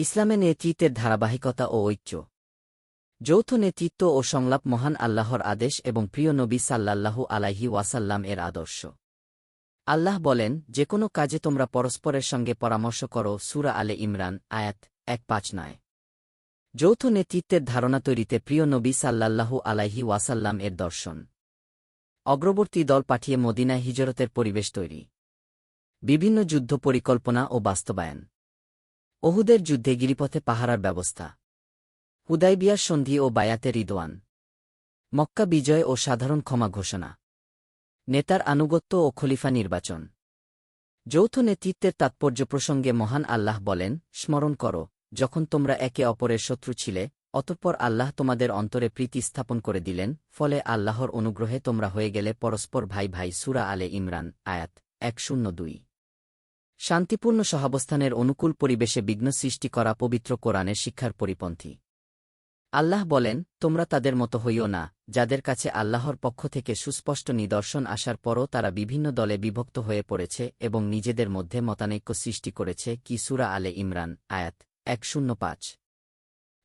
ইসলামে নেতৃত্বের ধারাবাহিকতা ও ঐক্য। যৌথ নেতৃত্ব ও সংলাপ মহান আল্লাহর আদেশ এবং প্রিয় নবী সাল্লাল্লাহু আলাইহি ওয়াসাল্লাম এর আদর্শ। আল্লাহ বলেন যে কোনো কাজে তোমরা পরস্পরের সঙ্গে পরামর্শ করো। সুরা আলে ইমরান, আয়াত এক পাঁচ নয়। যৌথ নেতৃত্বের ধারণা তৈরিতে প্রিয় নবী সাল্লাল্লাহু আলাইহি ওয়াসাল্লাম এর দর্শন। অগ্রবর্তী দল পাঠিয়ে মদিনায় হিজরতের পরিবেশ তৈরি। বিভিন্ন যুদ্ধ পরিকল্পনা ও বাস্তবায়ন। ওহুদের যুদ্ধে গিরিপথে পাহারার ব্যবস্থা। হুদাইবিয়ার সন্ধি ও বায়াতে রিদওয়ান। মক্কা বিজয় ও সাধারণ ক্ষমা ঘোষণা। নেতার আনুগত্য ও খলিফা নির্বাচন। যৌথ নেতৃত্বের তাৎপর্য প্রসঙ্গে মহান আল্লাহ বলেন, স্মরণ করো, যখন তোমরা একে অপরের শত্রু ছিলে, অতঃপর আল্লাহ তোমাদের অন্তরে প্রীতি স্থাপন করে দিলেন, ফলে আল্লাহর অনুগ্রহে তোমরা হয়ে গেলে পরস্পর ভাই ভাই সুরা আলে ইমরান, আয়াত এক শূন্য দুই। শান্তিপূর্ণ সহাবস্থানের অনুকূল পরিবেশে বিঘ্ন সৃষ্টি করা পবিত্র কোরআনের শিক্ষার পরিপন্থী। আল্লাহ বলেন, তোমরা তাদের মতো হইও না, যাদের কাছে আল্লাহর পক্ষ থেকে সুস্পষ্ট নিদর্শন আসার পরও তারা বিভিন্ন দলে বিভক্ত হয়ে পড়েছে এবং নিজেদের মধ্যে মতানৈক্য সৃষ্টি করেছে। কিসুরা আলে ইমরান, আয়াত এক শূন্য পাঁচ।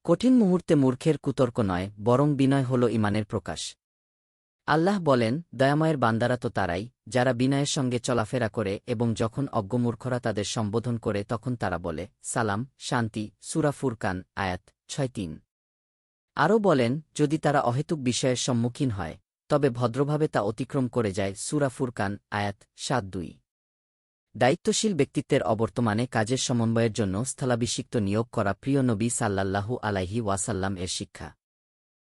কঠিন মুহূর্তে মূর্খের কুতর্ক নয়, বরং বিনয় হল ইমানের প্রকাশ। আল্লাহ বলেন, দয়াময়ের বান্দারা তো তারাই, যারা বিনয়ের সঙ্গে চলাফেরা করে এবং যখন অজ্ঞমূর্খরা তাদের সম্বোধন করে তখন তারা বলে, সালাম, শান্তি, সুরা ফুরকান, আয়াত ছয় তিন আরও বলেন, যদি তারা অহেতুক বিষয়ের সম্মুখীন হয়, তবে ভদ্রভাবে তা অতিক্রম করে যায় সুরা ফুরকান, আয়াত সাত দুই দায়িত্বশীল ব্যক্তিত্বের অবর্তমানে কাজের সমন্বয়ের জন্য স্থলাভিষিক্ত নিয়োগ করা প্রিয় নবী সাল্লাল্লাহু আলাইহি ওয়াসাল্লাম এর শিক্ষা।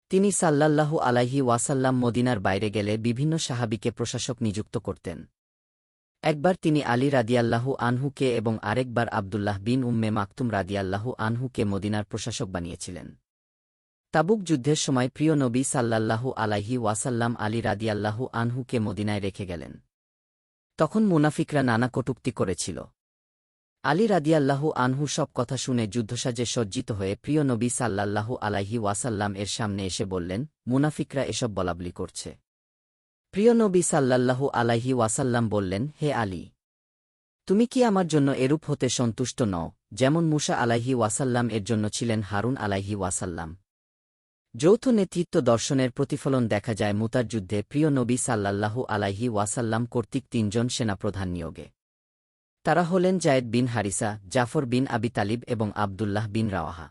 তিনি সাল্লাল্লাহু আলাইহি ওয়াসাল্লাম মদিনার বাইরে গেলে বিভিন্ন সাহাবিকে প্রশাসক নিযুক্ত করতেন। একবার তিনি আলী রাদিয়াল্লাহু আনহুকে এবং আরেকবার আবদুল্লাহ বিন উম্মে মাকতুম রাদিয়াল্লাহু আনহুকে মদিনার প্রশাসক বানিয়েছিলেন। তাবুক যুদ্ধের সময় প্রিয় নবী সাল্লাল্লাহু আলাইহি ওয়াসাল্লাম আলী রাদিয়াল্লাহু আনহুকে মদিনায় রেখে গেলেন। তখন মুনাফিকরা নানা কটুক্তি করেছিল। আলী রাদিয়াল্লাহু আনহু সব কথা শুনে যুদ্ধসাজে সজ্জিত হয়ে প্রিয় নবী সাল্লাল্লাহু আলাইহি ওয়াসাল্লাম এর সামনে এসে বললেন, মুনাফিকরা এসব বলাবলি করছে। প্রিয় নবী সাল্লাল্লাহু আলাইহি ওয়াসাল্লাম বললেন, হে আলী, তুমি কি আমার জন্য এরূপ হতে সন্তুষ্ট নও, যেমন মুসা আলাইহি ওয়াসাল্লাম এর জন্য ছিলেন হারুন আলাইহি ওয়াসাল্লাম? যৌথ নেতৃত্ব দর্শনের প্রতিফলন দেখা যায় মুতার যুদ্ধে প্রিয় নবী সাল্লাল্লাহু আলাইহি ওয়াসাল্লাম কর্তৃক তিনজন সেনাপ্রধান নিয়োগে। তারা হলেন জায়েদ বিন হারিসা, জাফর বিন আবি তালিব এবং আবদুল্লাহ বিন রাওয়াহা।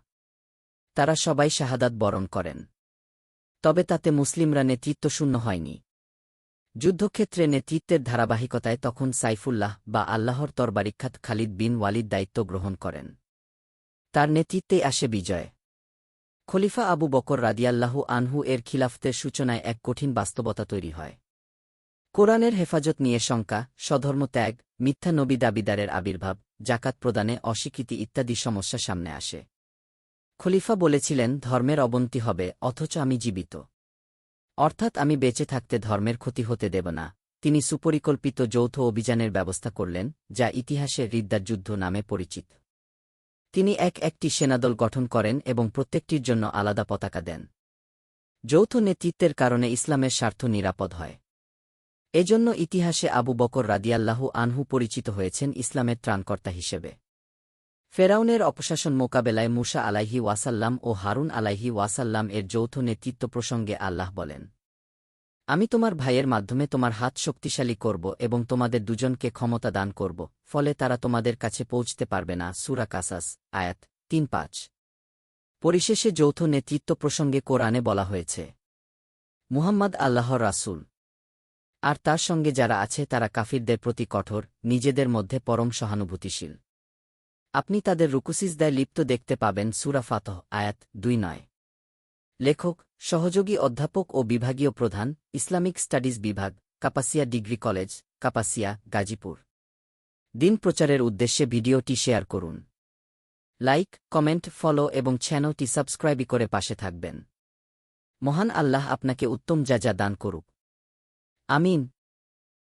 তারা সবাই শাহাদাত বরণ করেন। তবে তাতে মুসলিমরা নেতৃত্বশূন্য হয়নি। যুদ্ধক্ষেত্রে নেতৃত্বের ধারাবাহিকতায় তখন সাইফুল্লাহ বা আল্লাহর তরবারিখ্যাত খালিদ বিন ওয়ালিদ দায়িত্ব গ্রহণ করেন। তার নেতৃত্বেই আসে বিজয়। খলিফা আবু বকর রাদিয়াল্লাহু আনহু এর খিলাফতের সূচনায় এক কঠিন বাস্তবতা তৈরি হয়। কোরআনের হেফাজত নিয়ে শঙ্কা, স্বধর্ম ত্যাগ, মিথ্যা নবী দাবিদারের আবির্ভাব, জাকাত প্রদানে অস্বীকৃতি ইত্যাদি সমস্যা সামনে আসে। খলিফা বলেছিলেন, ধর্মের অবনতি হবে, অথচ আমি জীবিত। অর্থাৎ আমি বেঁচে থাকতে ধর্মের ক্ষতি হতে দেব না। তিনি সুপরিকল্পিত যৌথ অভিযানের ব্যবস্থা করলেন, যা ইতিহাসে রিদ্দার যুদ্ধ নামে পরিচিত। তিনি এক একটি সেনাদল গঠন করেন এবং প্রত্যেকটির জন্য আলাদা পতাকা দেন। যৌথ নেতৃত্বের কারণে ইসলামের স্বার্থ নিরাপদ হয়। এজন্য ইতিহাসে আবু বকর রাদিয়াল্লাহু আনহু পরিচিত হয়েছেন ইসলামের ত্রাণকর্তা হিসেবে। ফেরাউনের অপশাসন মোকাবেলায় মুসা আলাইহি ওয়াসাল্লাম ও হারুন আলাইহি ওয়াসাল্লাম এর যৌথ নেতৃত্ব প্রসঙ্গে আল্লাহ বলেন, আমি তোমার ভাইয়ের মাধ্যমে তোমার হাত শক্তিশালী করব এবং তোমাদের দুজনকে ক্ষমতা দান করব, ফলে তারা তোমাদের কাছে পৌঁছতে পারবে না। সুরা কাসাস, আয়াত তিন পাঁচ। পরিশেষে যৌথ নেতৃত্ব প্রসঙ্গে কোরআনে বলা হয়েছে, মুহাম্মদ আল্লাহর রাসুল আর তার সঙ্গে যারা আছে তারা কাফিরদের প্রতি কঠোর, নিজেদের মধ্যে পরম সহানুভূতিশীল। আপনি তাদের রুকুসিজদায় লিপ্ত দেখতে পাবেন সুরা ফাতহ, আয়াত দুই নয়। লেখক, সহযোগী অধ্যাপক ও বিভাগীয় প্রধান, ইসলামিক স্টাডিজ বিভাগ, কাপাসিয়া ডিগ্রি কলেজ, কাপাসিয়া, গাজীপুর। দিন প্রচারের উদ্দেশ্যে ভিডিওটি শেয়ার করুন। লাইক, কমেন্ট, ফলো এবং চ্যানেলটি সাবস্ক্রাইব করে পাশে থাকবেন। মহান আল্লাহ আপনাকে উত্তম যা যা দান করুক। আমিন